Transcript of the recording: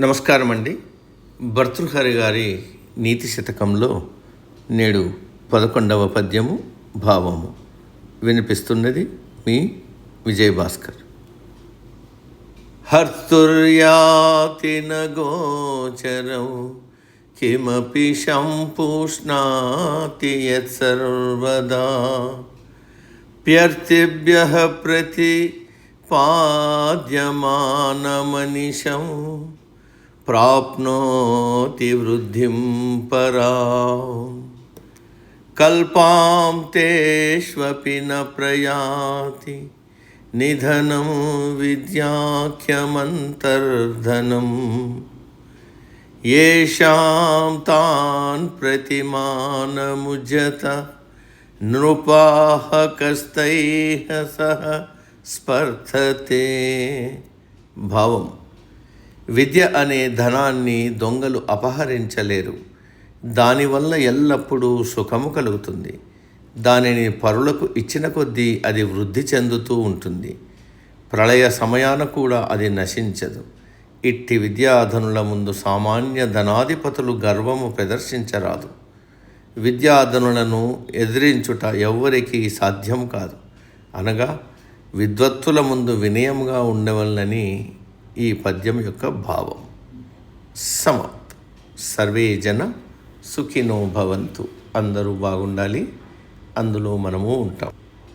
నమస్కారం అండి భర్తృహరి గారి నీతి శతకంలో నేడు పదకొండవ పద్యము భావము. వినిపిస్తున్నది మీ విజయభాస్కర్. హర్తుర్యాతిన గోచరం కిమపి శంపూష్ణాతి యత్సర్వదా ప్యర్థిభ్య ప్రతి పాద్యమానమనిషం प्राप्नोति वृद्धिं परा। कल्पां तेष्वपि न प्रयाति। निधनं विद्याख्यमन्तर्धनं। येषां तान् प्रतिमानमुज्यत नृपाः कस्तैः सह स्पर्धते। भावम्। విద్య అనే ధనాన్ని దొంగలు అపహరించలేరు. దానివల్ల ఎల్లప్పుడూ సుఖము కలుగుతుంది. దానిని పరులకు ఇచ్చిన కొద్దీ అది వృద్ధి చెందుతూ ఉంటుంది. ప్రళయ సమయాన కూడా అది నశించదు. ఇట్టి విద్యాధనుల ముందు సామాన్య ధనాధిపతులు గర్వము ప్రదర్శించరాదు. విద్యాధనులను ఎదిరించుట ఎవ్వరికీ సాధ్యం కాదు. అనగా విద్వత్తుల ముందు వినయంగా ఉండవలనని ఈ పద్యం యొక్క భావం. సమాప్త్ సర్వే జన సుఖినో భవంతు. అందరూ బాగుండాలి. అందులో మనము ఉంటాం.